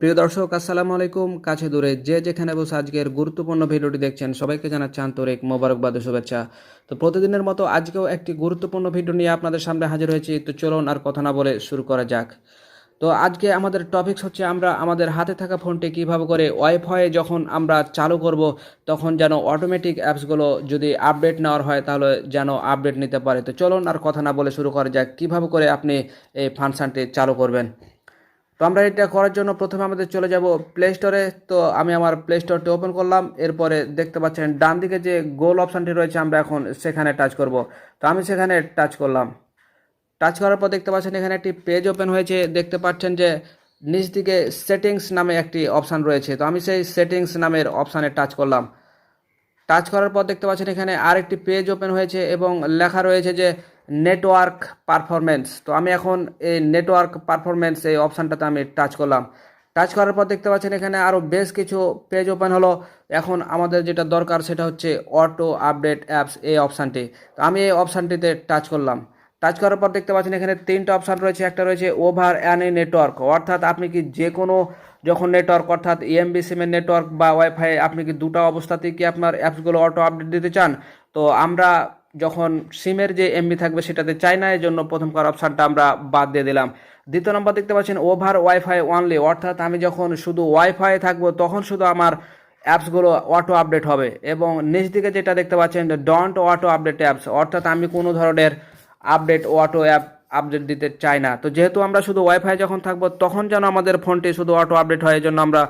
প্রিয় দর্শক, আসসালামু আলাইকুম। কাছে দূরে যে যেখানে বসে আজকের গুরুত্বপূর্ণ ভিডিওটি দেখছেন, সবাইকে জানাচ্ছি আন্তরিক মোবারকবাদ শুভেচ্ছা। তো প্রতিদিনের মতো আজকেও একটি গুরুত্বপূর্ণ ভিডিও নিয়ে আপনাদের সামনে হাজির হয়েছি। তো চলুন আর কথা না বলে শুরু করা যাক। তো আজকে আমাদের টপিকস হচ্ছে আমরা আমাদের হাতে থাকা ফোনটি কীভাবে করে ওয়াইফাই যখন আমরা চালু করব, তখন যেন অটোমেটিক অ্যাপসগুলো যদি আপডেট নেওয়ার হয়, তাহলে যেন আপডেট নিতে পারে। তো চলুন আর কথা না বলে শুরু করা যাক। কীভাবে করে আপনি এই ফাংশনটি চালু করবেন? তো আমরা এটা করার জন্য প্রথমে আমাদের চলে যাব প্লে স্টোরে তো আমি আমার প্লে স্টোরটি ওপেন করলাম, এরপরে দেখতে পাচ্ছেন ডান দিকে যে গোল অপশানটি রয়েছে আমরা এখন সেখানে টাচ করব। তো আমি সেখানে টাচ করলাম। টাচ করার পর দেখতে পাচ্ছেন এখানে একটি পেজ ওপেন হয়েছে, দেখতে পাচ্ছেন যে নিচ দিকে সেটিংস নামে একটি অপশান রয়েছে। তো আমি সেই সেটিংস নামের অপশানে টাচ করলাম। টাচ করার পর দেখতে পাচ্ছেন এখানে আরেকটি পেজ ওপেন হয়েছে এবং লেখা রয়েছে যে নেটওয়ার্ক পারফরমেন্স তো আমি এখন এই নেটওয়ার্ক পারফরমেন্স এই অপশানটাতে আমি টাচ করলাম। টাচ করার পর দেখতে পাচ্ছেন এখানে আরও বেশ কিছু পেজ ওপেন হলো। এখন আমাদের যেটা দরকার সেটা হচ্ছে অটো আপডেট অ্যাপস এই অপশানটি তো আমি এই অপশানটিতে টাচ করলাম। টাচ করার পর দেখতে পাচ্ছেন এখানে তিনটা অপশান রয়েছে। একটা রয়েছে ওভার অ্যানি নেটওয়ার্ক অর্থাৎ আপনি কি যে কোনো যখন নেটওয়ার্ক অর্থাৎ ইএমবি সিমের নেটওয়ার্ক বা ওয়াইফাই আপনি কি দুটো অবস্থাতেই কি আপনার অ্যাপসগুলো অটো আপডেট দিতে চান? তো আমরা যখন সিমের যে এমবি থাকবে সেটাতে এই জন্য প্রথম কর অপশানটা আমরা বাদ দিয়ে দিলাম। দ্বিতীয় নম্বর দেখতে পাচ্ছেন ওভার ওয়াইফাই অনলি অর্থাৎ আমি যখন শুধু ওয়াইফাই থাকব, তখন শুধু আমার অ্যাপসগুলো অটো আপডেট হবে এবং নিচ দিকে যেটা দেখতে পাচ্ছেন ডন্ট অটো আপডেট অ্যাপস অর্থাৎ আমি কোনো ধরনের আপডেট অটো অ্যাপ আপডেট দিতে চাই না। তো যেহেতু আমরা শুধু ওয়াইফাই যখন থাকব, তখন যেন আমাদের ফোনটি শুধু অটো আপডেট হয় জন্য আমরা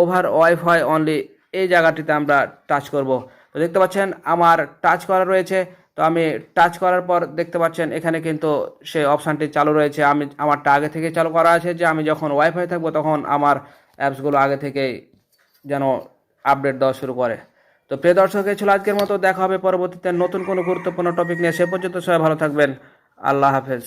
ওভার ওয়াইফাই অনলি এই জায়গাটিতে আমরা টাচ করব। তো দেখতে পাচ্ছেন, আমার টাচ করা রয়েছে। তো আমি টাচ করার পর দেখতে পাচ্ছেন, এখানে কিন্তু সে অপশানটি চালু রয়েছে। আমি আমারটা আগে থেকে চালু করা আছে যে আমি যখন ওয়াইফাই থাকব তখন আমার অ্যাপসগুলো আগে থেকেই যেন আপডেট দেওয়া শুরু করে। তো প্রিয় দর্শক ছিল আজকের মতো। দেখা হবে পরবর্তীতে নতুন কোনো গুরুত্বপূর্ণ টপিক নিয়ে। সে পর্যন্ত সবাই ভালো থাকবেন। আল্লাহ হাফেজ।